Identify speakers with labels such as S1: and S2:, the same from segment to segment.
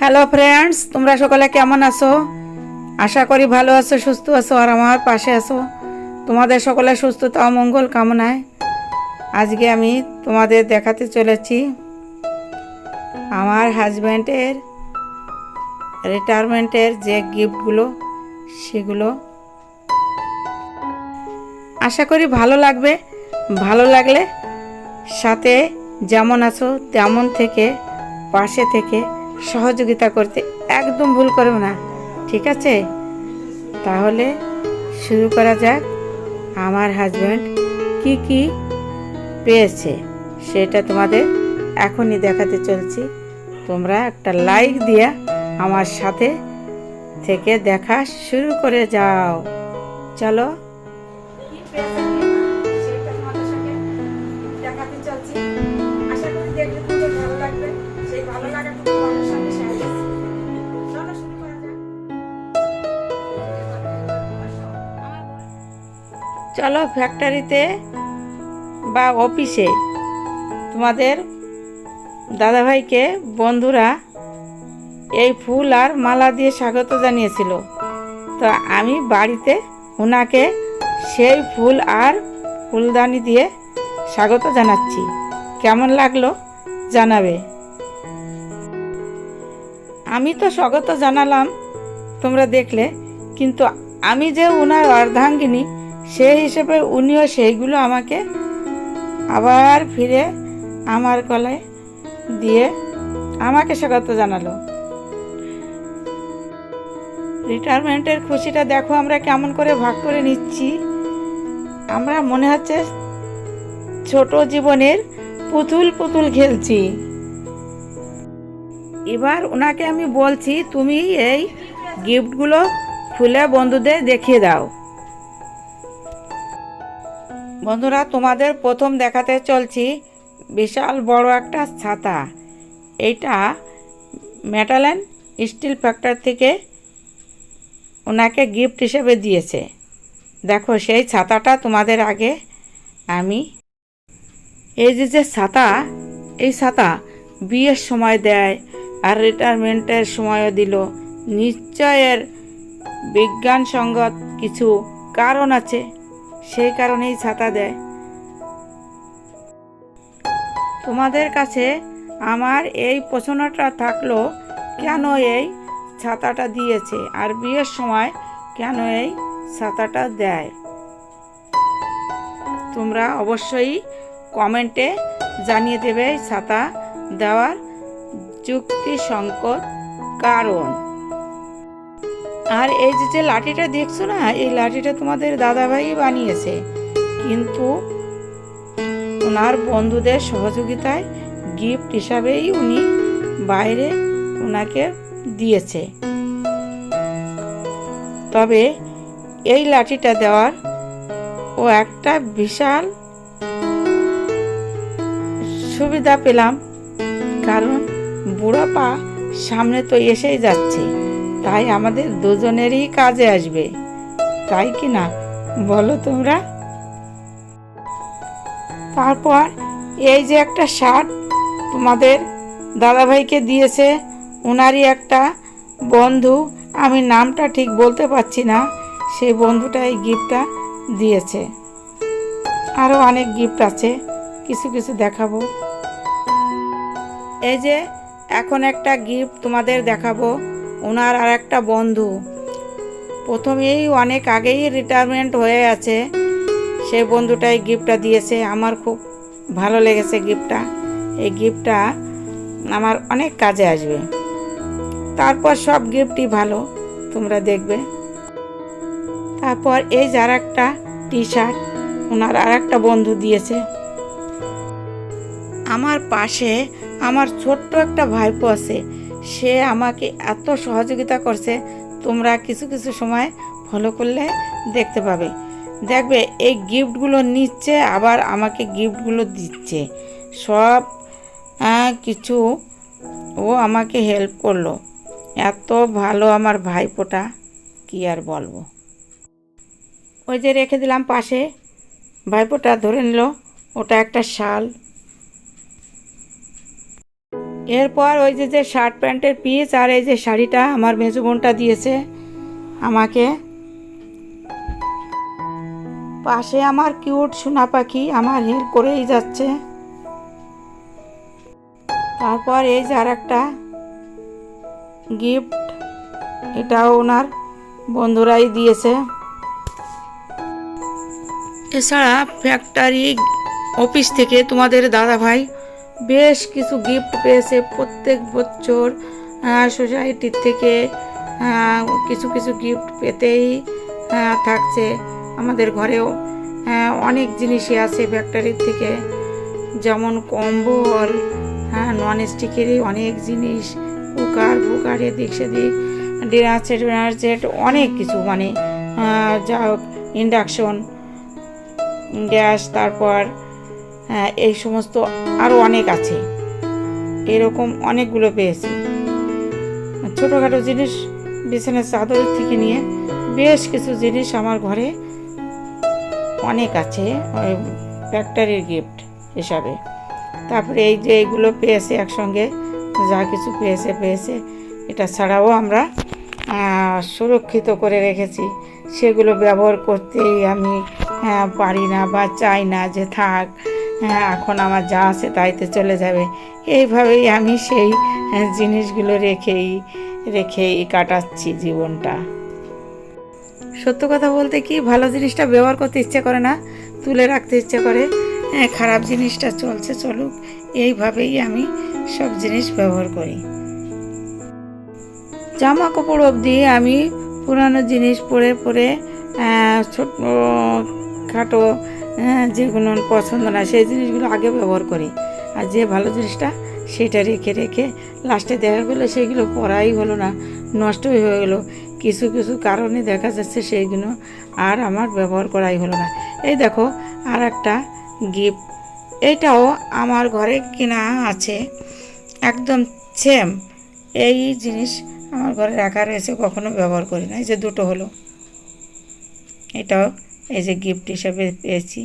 S1: Hello friends তোমরা সকলে কেমন আছো? আশা করি ভালো আছো, সুস্থ আছো, আর আমার পাশে আছো। তোমাদের সকলে সুস্থতা ও মঙ্গল কামনায় আজকে আমি তোমাদের দেখাতে চলেছি আমার হাজব্যান্ডের রিটায়ারমেন্টের যে গিফটগুলো সেগুলো। আশা করি ভালো লাগবে। ভালো লাগলে সাথে যেমন আছো, তেমন থেকে, পাশে থেকে সহযোগিতা করতে একদম ভুল করবে না, ঠিক আছে? তাহলে শুরু করা যাক। আমার হাজব্যান্ড কি কি পেয়েছে সেটা তোমাদের এখনই দেখাতে চলছি। তোমরা একটা লাইক দিয়ে আমার সাথে থেকে দেখা শুরু করে যাও। চলো। চলো ফ্যাক্টরিতে বা অফিসে তোমাদের দাদাভাইকে, বন্ধুরা এই ফুল আর মালা দিয়ে স্বাগত জানিয়েছিল। তো আমি বাড়িতে ওনাকে সেই ফুল আর ফুলদানি দিয়ে স্বাগত জানাচ্ছি। কেমন লাগল জানাবে? আমি তো স্বাগত জানালাম তোমরা দেখলে, কিন্তু আমি যে ওনার অর্ধাঙ্গিনী সেই হিসেবে উনিও সেইগুলো আমাকে আবার ফিরে আমার গলায় দিয়ে আমাকে স্বাগত জানালো। রিটায়ারমেন্টের খুশিটা দেখো আমরা কেমন করে ভাগ করে নিচ্ছি। আমরা মনে হচ্ছে ছোট জীবনের পুতুল পুতুল খেলছি। এবার ওনাকে আমি বলছি, তুমি এই গিফটগুলো খুলে বন্ধুদের দেখিয়ে দাও। বন্ধুরা, তোমাদের প্রথম দেখাতে চলছি বিশাল বড় একটা ছাতা। এইটা মেটালেন স্টিল ফ্যাক্টর থেকে ওনাকে গিফট হিসেবে দিয়েছে। দেখো, সেই ছাতাটা তোমাদের আগে আমি এই যে যে ছাতা, এই ছাতা বিয়ের সময় দেয় আর রিটায়ারমেন্টের সময়ও দিল। নিশ্চয়ের বিজ্ঞানসঙ্গত কিছু কারণ আছে। সেই কারণেই ছাতা দেয়। তোমাদের কাছে আমার এই প্রশ্নটা থাকল কেন এই ছাতাটা দিয়েছে? আর বিয়ের সময় কেন এই ছাতাটা দেয়? তোমরা অবশ্যই কমেন্টে জানিয়ে দেবে ছাতা দেওয়ার যুক্তিসঙ্গত কারণ। আর এই যে যে লাঠিটা দেখছ না, এই লাঠিটা তোমাদের দাদাভাই বানিয়েছে। কিন্তু ওনার বন্ধুদের সহযোগিতায় গিফট হিসাবেই উনি বাইরে ওনাকে দিয়েছে। তবে এই লাঠিটা দেওয়ার ও একটা বিশাল সুবিধা পেলাম, কারণ বুড়ো পা সামনে তো এসেই যাচ্ছে। তাই আমাদের দুজনেরই কাজে আসবে। তাই কি না? বলো তোমরা। তারপর এই যে একটা শার্ট তোমাদের দাদাভাইকে দিয়েছে ওনারই একটা বন্ধু, আমি নামটা ঠিক বলতে পারছি না, সেই বন্ধুটা এই গিফটটা দিয়েছে। আরও অনেক গিফট আছে, কিছু কিছু দেখাবো। এই যে এখন একটা গিফট তোমাদের দেখাবো। ওনার আর একটা বন্ধু। প্রথমেই অনেক আগেই রিটায়ারমেন্ট হয়ে আছে। সেই বন্ধুটাই গিফটটা দিয়েছে। আমার খুব ভালো লেগেছে গিফটটা এই গিফটটা আমার অনেক কাজে আসবে। তারপর সব গিফটই ভালো, তোমরা দেখবে। তারপর এই যার একটা টি শার্ট ওনার আর একটা বন্ধু দিয়েছে। আমার পাশে আমার ছোট্ট একটা ভাইপো আছে। সে আমাকে এত সহযোগিতা করছে, তোমরা কিছু কিছু সময় ফলো করলে দেখতে পাবে। দেখবে এই গিফটগুলো নিচ্ছে, আবার আমাকে গিফটগুলো দিচ্ছে। সব কিছু ও আমাকে হেল্প করল। এত ভালো আমার ভাইপোটা, কি আর বলব। ওই যে রেখে দিলাম পাশে, ভাইপোটা ধরে নিল, ওটা একটা শাল। এরপর ওই যে যে শার্ট প্যান্টের পিস আর এই যে শাড়িটা আমার মেজো বোনটা দিয়েছে আমাকে। পাশে আমার কিউট সোনা পাখি আমার হেল্প করেই যাচ্ছে। তারপর এই যে আর একটা গিফট এটাও ওনার বন্ধুরাই দিয়েছে। এছাড়া ফ্যাক্টরি অফিস থেকে তোমাদের দাদা ভাই বেশ কিছু গিফট পেয়েছে প্রত্যেক বছর সোসাইটির থেকে কিছু কিছু গিফট পেতেই থাকছে আমাদের ঘরেও। অনেক জিনিসই আছে ফ্যাক্টরির থেকে, যেমন কম্বল হ্যাঁ নন স্টিকেরই অনেক জিনিস কুকার ফুকার এদিক সেদিক ডিনার সেট ডিনার সেট অনেক কিছু মানে যা হোক ইন্ডাকশন গ্যাস, তারপর এই সমস্ত আরও অনেক আছে। এরকম অনেকগুলো পেয়েছি। ছোটোখাটো জিনিস বিছানার চাদর থেকে নিয়ে বেশ কিছু জিনিস আমার ঘরে অনেক আছে ওই ফ্যাক্টরির গিফট হিসাবে। তারপরে এই যে এইগুলো পেয়েছে একসঙ্গে যা কিছু পেয়েছে পেয়েছে। এটা ছাড়াও আমরা সুরক্ষিত করে রেখেছি। সেগুলো ব্যবহার করতেই আমি আহ, পারি না বা চাই না যে থাক। হ্যাঁ এখন আমার যা আছে তাইতে চলে যাবে। এইভাবেই আমি সেই জিনিসগুলো রেখেই রেখেই কাটাচ্ছি জীবনটা। সত্য কথা বলতে কি ভালো জিনিসটা ব্যবহার করতে ইচ্ছে করে না তুলে রাখতে ইচ্ছে করে। হ্যাঁ, খারাপ জিনিসটা চলছে চলুক এইভাবেই আমি সব জিনিস ব্যবহার করি। জামা কাপড় অবধি আমি পুরানো জিনিস পরে পরে ছোট খাটো যেগুলো পছন্দ না, সেই জিনিসগুলো আগে ব্যবহার করি। আর যে ভালো জিনিসটা সেটা রেখে রেখে লাস্টে দেখা গেলো সেইগুলো পরাই হলো না, নষ্টই হয়ে গেলো। কিছু কিছু কারণে দেখা যাচ্ছে সেইগুলো আর আমার ব্যবহার করাই হলো না। এই দেখো আর একটা গিফট এইটাও আমার ঘরে কেনা আছে, একদম সেম এই জিনিস আমার ঘরে রাখা রয়েছে, কখনো ব্যবহার করি না এই যে দুটো হলো। এটাও এই যে গিফট হিসাবে পেয়েছি।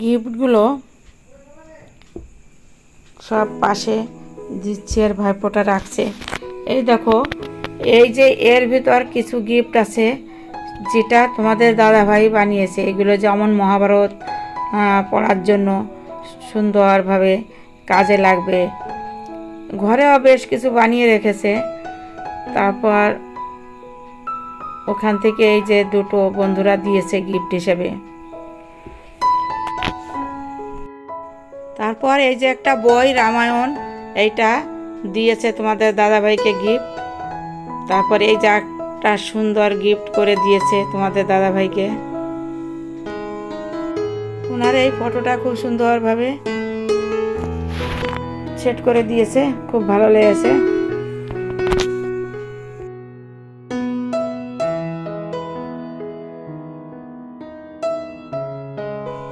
S1: গিফটগুলো সব পাশে দিচ্ছে আর ভাইপোটা রাখছে। এই দেখো, এই যে এর ভিতর কিছু গিফট আছে, যেটা তোমাদের দাদা ভাই বানিয়েছে। এগুলো যেমন মহাভারত পড়ার জন্য সুন্দরভাবে কাজে লাগবে। ঘরেও বেশ কিছু বানিয়ে রেখেছে। তারপর ওখান থেকে এই যে দুটো বন্ধুরা দিয়েছে গিফট হিসেবে। তারপর এই যে একটা বই রামায়ণ, এইটা দিয়েছে তোমাদের দাদাভাইকে গিফট তারপর এই যে একটা সুন্দর গিফট করে দিয়েছে তোমাদের দাদাভাইকে। ওনার এই ফটোটা খুব সুন্দরভাবে সেট করে দিয়েছে, খুব ভালো লেগেছে।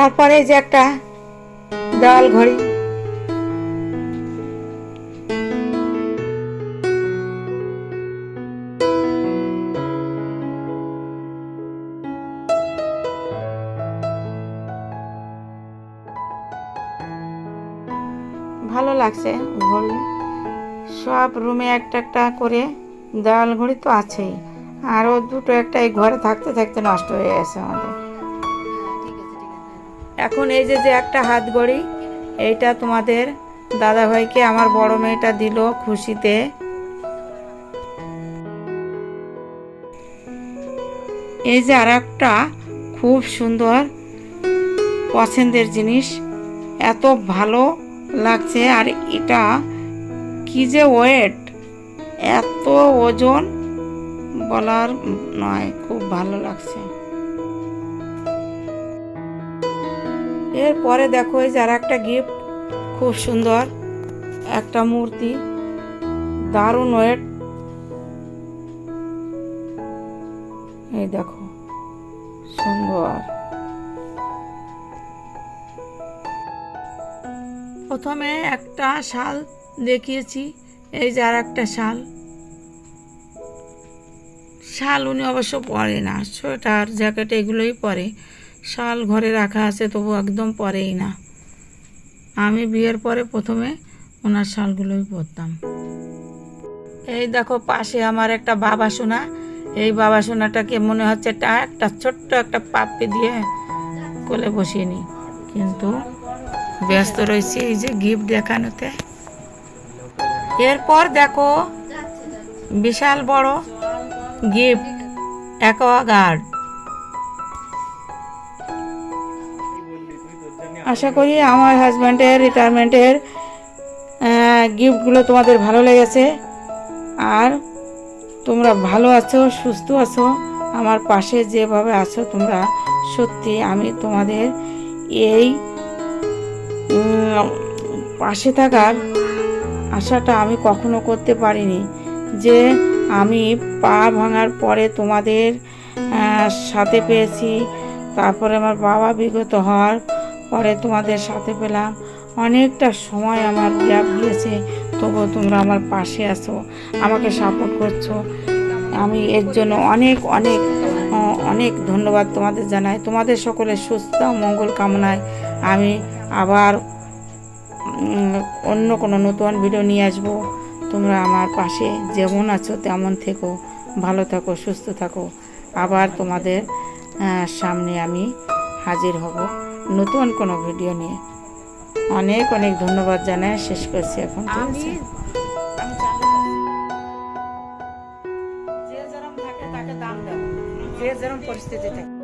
S1: তারপরে যে একটা দেওয়াল ঘড়ি। ভালো লাগছে ঘড়ি। সব রুমে একটা একটা করে দেওয়াল ঘড়ি তো আছেই। আরও দুটো একটা এই ঘরে থাকতে থাকতে নষ্ট হয়ে গেছে আমাদের। এখন এই যে যে একটা হাত ঘড়ি এইটা তোমাদের দাদাভাইকে, আমার বড় মেয়েটা দিল খুশিতে। এই যে আর একটা খুব সুন্দর পছন্দের জিনিস, এত ভালো লাগছে, আর এটা কি যে ওয়েট, এত ওজন বলার নয়, খুব ভালো লাগছে। এরপরে দেখো এই যে আর একটা গিফট খুব সুন্দর। একটা মূর্তি, দারুণ ওয়েট এই দেখো, সুন্দর। প্রথমে একটা শাল দেখিয়েছি, এই যে আর একটা শাল। শাল উনি অবশ্য পরে না, সোয়েটার, জ্যাকেট এগুলোই পরে। শাল ঘরে রাখা আছে, তবু একদম পরেই না। আমি বিয়ের পরে প্রথমে ওনার শালগুলোই পরতাম। এই দেখো পাশে আমার একটা বাবা সোনা এই বাবা সোনাটাকে মনে হচ্ছে একটা একটা ছোট্ট একটা পাপ্পি দিয়ে কোলে বসিয়ে নিই। কিন্তু ব্যস্ত রয়েছি এই যে গিফট দেখানোতে। এরপর দেখো, বিশাল বড় গিফট, অ্যাকোয়াগার্ড। আশা করি আমার হাজব্যান্ডের রিটায়ারমেন্টের গিফটগুলো তোমাদের ভালো লেগেছে। আর তোমরা ভালো আছো, সুস্থ আছো, আমার পাশে যেভাবে আছো তোমরা, সত্যি আমি তোমাদের এই পাশে থাকার আশাটা আমি কখনো করতে পারিনি। যে আমি পা ভাঙার পরে তোমাদের সাথে পেয়েছি, তারপরে আমার বাবা বিগত হওয়ার পরে তোমাদের সাথে পেলাম। অনেকটা সময় আমার গ্যাপ গিয়েছে তবুও তোমরা আমার পাশে আছো, আমাকে সাপোর্ট করছ। আমি এর জন্য অনেক অনেক অনেক ধন্যবাদ তোমাদের জানাই। তোমাদের সকলের সুস্থ মঙ্গল কামনায় আমি আবার অন্য কোনো নতুন ভিডিও নিয়ে আসব। তোমরা আমার পাশে যেমন আছো তেমন থেকো, ভালো থাকো, সুস্থ থাকো। আবার তোমাদের সামনে আমি হাজির হব। নতুন কোনো ভিডিও নিয়ে। অনেক অনেক ধন্যবাদ জানাই শেষ করছি এখন ঠিক আছে? যে যেরকম পরিস্থিতি থাকে।